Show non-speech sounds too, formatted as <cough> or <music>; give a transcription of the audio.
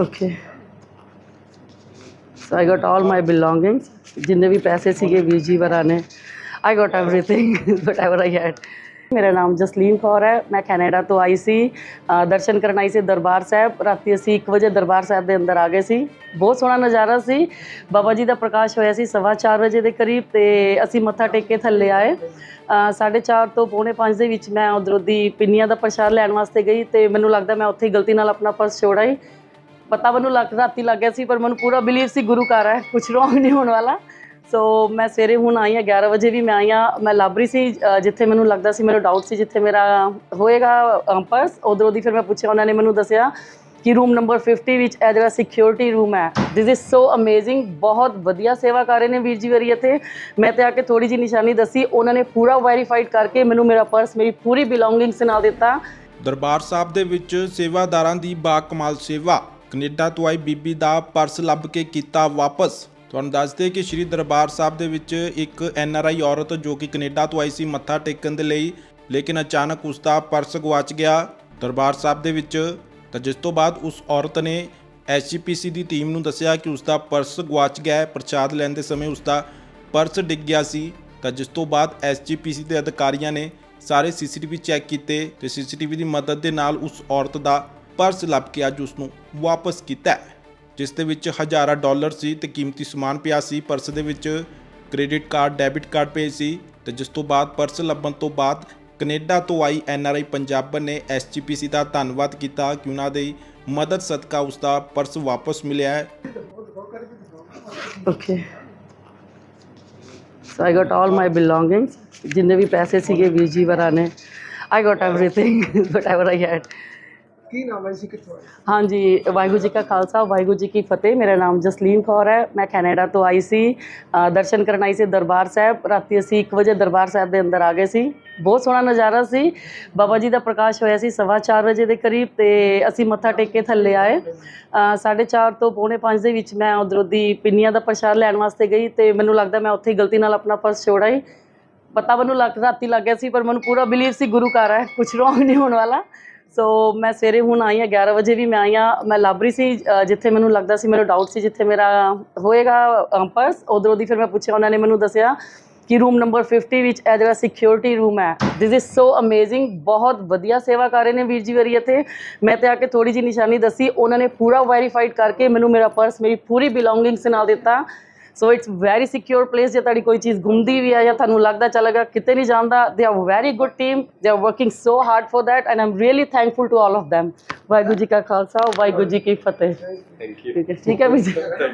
Okay so ਆਈ ਗਾਟ ਆਲ ਮਾਈ belongings ਜਿੰਨੇ ਵੀ ਪੈਸੇ ਸੀਗੇ ਵੀਰ ਜੀ ਵਰਾਂ ਨੇ I got everything whatever I had ਮੇਰਾ ਨਾਮ ਜਸਲੀਨ ਕੌਰ ਹੈ। ਮੈਂ ਕੈਨੇਡਾ ਤੋਂ ਆਈ ਸੀ। ਦਰਸ਼ਨ ਕਰਨ ਆਈ ਸੀ ਦਰਬਾਰ ਸਾਹਿਬ। ਰਾਤੀ ਅਸੀਂ 1 ਵਜੇ ਦਰਬਾਰ ਸਾਹਿਬ ਦੇ ਅੰਦਰ ਆ ਗਏ ਸੀ। ਬਹੁਤ ਸੋਹਣਾ ਨਜ਼ਾਰਾ ਸੀ। ਬਾਬਾ ਜੀ ਦਾ ਪ੍ਰਕਾਸ਼ ਹੋਇਆ ਸੀ ਸਵਾ ਚਾਰ ਵਜੇ ਦੇ ਕਰੀਬ ਤੇ ਅਸੀਂ ਮੱਥਾ ਟੇਕ ਕੇ ਥੱਲੇ ਆਏ। ਅ, ਸਾਢੇ ਚਾਰ ਤੋਂ ਪੌਣੇ 5 ਦੇ ਵਿੱਚ ਮੈਂ ਉਧਰੋਂ ਦੀ ਪਿੰਨੀਆਂ ਦਾ ਪ੍ਰਸ਼ਾਦ ਲੈਣ ਵਾਸਤੇ ਗਈ ਤੇ ਮੈਨੂੰ ਲੱਗਦਾ ਮੈਂ ਉੱਥੇ ਗਲਤੀ ਨਾਲ ਆਪਣਾ ਪਰਸ ਛੋੜ ਆਈ ਪਤਾ ਮੈਨੂੰ ਲੱਗ ਰਾਤੀ ਲੱਗ ਗਿਆ ਸੀ ਪਰ ਮੈਨੂੰ ਪੂਰਾ ਬਿਲੀਵ ਸੀ ਗੁਰੂ ਘਰ ਹੈ। ਕੁਝ ਰੋਂਗ ਨਹੀਂ ਹੋਣ ਵਾਲਾ। ਸੋ ਮੈਂ ਸਵੇਰੇ ਹੁਣ ਆਈ ਹਾਂ 11 ਵਜੇ ਵੀ ਮੈਂ ਆਈ ਹਾਂ। ਮੈਂ ਲੱਭ ਰਹੀ ਸੀ ਜਿੱਥੇ ਮੈਨੂੰ ਲੱਗਦਾ ਸੀ ਮੇਰਾ ਡਾਊਟ ਸੀ ਜਿੱਥੇ ਮੇਰਾ ਹੋਏਗਾ ਪਰਸ ਉਧਰੋਂ ਦੀ ਫਿਰ ਮੈਂ ਪੁੱਛਿਆ, ਉਹਨਾਂ ਨੇ ਮੈਨੂੰ ਦੱਸਿਆ ਕਿ ਰੂਮ ਨੰਬਰ 50 ਵਿੱਚ ਇਹ ਜਿਹੜਾ ਸਿਕਿਉਰਿਟੀ ਰੂਮ ਹੈ ਥਿਸ ਇਜ਼ ਸੋ ਅਮੇਜ਼ਿੰਗ ਬਹੁਤ ਵਧੀਆ ਸੇਵਾ ਕਰ ਰਹੇ ਨੇ ਵੀਰ ਜੀ ਵਰੀ ਇੱਥੇ। ਮੈਂ ਤੇ ਆ ਕੇ ਥੋੜੀ ਜੀ ਨਿਸ਼ਾਨੀ ਦੱਸੀ, ਉਹਨਾਂ ਨੇ ਪੂਰਾ ਵੈਰੀਫਾਈਡ ਕਰਕੇ ਮੈਨੂੰ ਮੇਰਾ ਪਰਸ ਮੇਰੀ ਪੂਰੀ ਬਿਲੋਂਗਿੰਗਸ ਨਾਲ ਦਿੱਤਾ। ਦਰਬਾਰ ਸਾਹਿਬ ਦੇ ਵਿੱਚ ਸੇਵਾਦਾਰਾਂ ਦੀ ਬਾਕਮਾਲ ਸੇਵਾ, ਕੈਨੇਡਾ ਤੋਂ ਆਈ ਬੀਬੀ ਦਾ ਪਰਸ ਲੱਭ ਕੇ ਕੀਤਾ ਵਾਪਸ। ਤੁਹਾਨੂੰ ਦੱਸਦੇ ਕਿ ਸ਼੍ਰੀ ਦਰਬਾਰ ਸਾਹਿਬ ਦੇ ਵਿੱਚ ਇੱਕ ਐਨ ਆਰ ਆਈ ਔਰਤ ਜੋ ਕਿ ਕੈਨੇਡਾ ਤੋਂ ਆਈ ਸੀ ਮੱਥਾ ਟੇਕਣ ਦੇ ਲਈ ਲੇਕਿਨ ਅਚਾਨਕ ਉਸ ਦਾ ਪਰਸ ਗਵਾਚ ਗਿਆ ਦਰਬਾਰ ਸਾਹਿਬ ਦੇ ਵਿੱਚ। ਤਾਂ ਜਿਸ ਤੋਂ ਬਾਅਦ ਉਸ ਔਰਤ ਨੇ ਐਸਜੀਪੀਸੀ ਦੀ ਟੀਮ ਨੂੰ ਦੱਸਿਆ ਕਿ ਉਸ ਦਾ ਪਰਸ ਗਵਾਚ ਗਿਆ ਹੈ। ਪ੍ਰਚਾਦ ਲੈਣ ਦੇ ਸਮੇਂ ਉਸ ਦਾ ਪਰਸ ਡਿੱਗ ਗਿਆ ਸੀ। ਤਾਂ ਜਿਸ ਤੋਂ ਬਾਅਦ ਐਸਜੀਪੀਸੀ ਦੇ ਅਧਿਕਾਰੀਆਂ ਨੇ ਸਾਰੇ ਸੀਸੀਟੀਵੀ ਚੈੱਕ ਕੀਤੇ ਤੇ ਸੀਸੀਟੀਵੀ ਦੀ ਮਦਦ ਦੇ ਨਾਲ ਉਸ ਔਰਤ ਦਾ ਪਰਸ ਲੱਭ ਕੇ ਅੱਜ ਉਸ ਨੂੰ ਵਾਪਸ ਕੀਤਾ ਹੈ, ਜਿਸ ਦੇ ਵਿੱਚ ਹਜ਼ਾਰਾਂ ਡਾਲਰ ਸੀ ਤੇ ਕੀਮਤੀ ਸਮਾਨ ਪਿਆ ਸੀ ਪਰਸ ਦੇ ਵਿੱਚ ਕ੍ਰੈਡਿਟ ਕਾਰਡ ਡੈਬਿਟ ਕਾਰਡ ਪਏ ਸੀ ਤੇ ਜਿਸ ਤੋਂ ਬਾਅਦ ਪਰਸ ਲੱਭਣ ਤੋਂ ਬਾਅਦ ਕੈਨੇਡਾ ਤੋਂ ਆਈ ਐਨਆਰਆਈ ਪੰਜਾਬਣ ਨੇ ਐਸਜੀਪੀਸੀ ਦਾ ਧੰਨਵਾਦ ਕੀਤਾ ਕਿ ਉਹਨਾਂ ਦੀ ਮਦਦ ਸਦਕਾ ਉਸ ਦਾ ਪਰਸ ਵਾਪਸ ਮਿਲਿਆ ਹੈ Okay. So, I got all my belongings. ਜਿੰਨੇ ਵੀ ਪੈਸੇ ਸੀਗੇ ਵੀਰ ਜੀ ਵਰਾਂ ਨੇ I got everything, <laughs> whatever I had. ਕੀ ਨਾਮ ਹੈ ਜੀ ਕਿੱਥੋਂ ਆਏ? ਹਾਂਜੀ ਵਾਹਿਗੁਰੂ ਜੀ ਕਾ ਖਾਲਸਾ ਵਾਹਿਗੁਰੂ ਜੀ ਕੀ ਫਤਿਹ। ਮੇਰਾ ਨਾਮ ਜਸਲੀਨ ਕੌਰ ਹੈ। ਮੈਂ ਕੈਨੇਡਾ ਤੋਂ ਆਈ ਸੀ। ਦਰਸ਼ਨ ਕਰਨ ਆਈ ਸੀ ਦਰਬਾਰ ਸਾਹਿਬ। ਰਾਤੀ ਅਸੀਂ 1 ਵਜੇ ਦਰਬਾਰ ਸਾਹਿਬ ਦੇ ਅੰਦਰ ਆ ਗਏ ਸੀ। ਬਹੁਤ ਸੋਹਣਾ ਨਜ਼ਾਰਾ ਸੀ। ਬਾਬਾ ਜੀ ਦਾ ਪ੍ਰਕਾਸ਼ ਹੋਇਆ ਸੀ ਸਵਾ ਚਾਰ ਵਜੇ ਦੇ ਕਰੀਬ ਤੇ ਅਸੀਂ ਮੱਥਾ ਟੇਕ ਕੇ ਥੱਲੇ ਆਏ। ਅ, ਸਾਢੇ ਚਾਰ ਤੋਂ ਪੌਣੇ 5 ਦੇ ਵਿੱਚ ਮੈਂ ਉਧਰੋਂ ਦੀ ਪਿੰਨੀਆਂ ਦਾ ਪ੍ਰਸ਼ਾਦ ਲੈਣ ਵਾਸਤੇ ਗਈ ਤੇ ਮੈਨੂੰ ਲੱਗਦਾ ਮੈਂ ਉੱਥੇ ਗਲਤੀ ਨਾਲ ਆਪਣਾ ਪਰਸ ਛੋੜਾ ਆਈ ਪਤਾ ਮੈਨੂੰ ਲੱਗ ਰਾਤੀ ਲੱਗ ਗਿਆ ਸੀ ਪਰ ਮੈਨੂੰ ਪੂਰਾ ਬਿਲੀਵ ਸੀ ਗੁਰੂ ਘਰ ਹੈ। ਕੁਝ ਰੋਂਗ ਨਹੀਂ ਹੋਣ ਵਾਲਾ। ਸੋ ਮੈਂ ਸਵੇਰੇ ਹੁਣ ਆਈ ਹਾਂ 11 ਵਜੇ ਵੀ ਮੈਂ ਆਈ ਹਾਂ। ਮੈਂ ਲੱਭ ਰਹੀ ਸੀ ਜਿੱਥੇ ਮੈਨੂੰ ਲੱਗਦਾ ਸੀ ਮੈਨੂੰ ਡਾਊਟ ਸੀ, ਜਿੱਥੇ ਮੇਰਾ ਹੋਏਗਾ ਪਰਸ ਉਧਰੋਂ ਦੀ ਫਿਰ ਮੈਂ ਪੁੱਛਿਆ, ਉਹਨਾਂ ਨੇ ਮੈਨੂੰ ਦੱਸਿਆ ਕਿ ਰੂਮ ਨੰਬਰ 50 ਵਿੱਚ ਇਹ ਜਿਹੜਾ ਸਿਕਿਉਰਿਟੀ ਰੂਮ ਹੈ ਥਿਸ ਇਜ਼ ਸੋ ਅਮੇਜ਼ਿੰਗ ਬਹੁਤ ਵਧੀਆ ਸੇਵਾ ਕਰ ਰਹੇ ਨੇ ਵੀਰ ਜੀ ਵਰੀ ਇੱਥੇ। ਮੈਂ ਤੇ ਆ ਕੇ ਥੋੜੀ ਜੀ ਨਿਸ਼ਾਨੀ ਦੱਸੀ, ਉਹਨਾਂ ਨੇ ਪੂਰਾ ਵੈਰੀਫਾਈਡ ਕਰਕੇ ਮੈਨੂੰ ਮੇਰਾ ਪਰਸ ਮੇਰੀ ਪੂਰੀ ਬਿਲੋਂਗਿੰਗਸ ਨਾਲ ਦਿੱਤਾ। So it's very secure place ਜੇ ਤੁਹਾਡੀ ਕੋਈ ਚੀਜ਼ ਗੁੰਮਦੀ ਵੀ ਆ ਜਾਂ ਤੁਹਾਨੂੰ ਲੱਗਦਾ ਚਲੇਗਾ ਕਿਤੇ ਨਹੀਂ ਜਾਂਦਾ they are very good team they are working so hard for that and am really thankful to all of them. Waheguru ji ਕਾ ਖਾਲਸਾ ਵਾਹਿਗੁਰੂ ਜੀ ਕੀ ਫਤਿਹ। ਥੈਂਕ ਯੂ ਠੀਕ ਹੈ ਵੀ ਜੀ।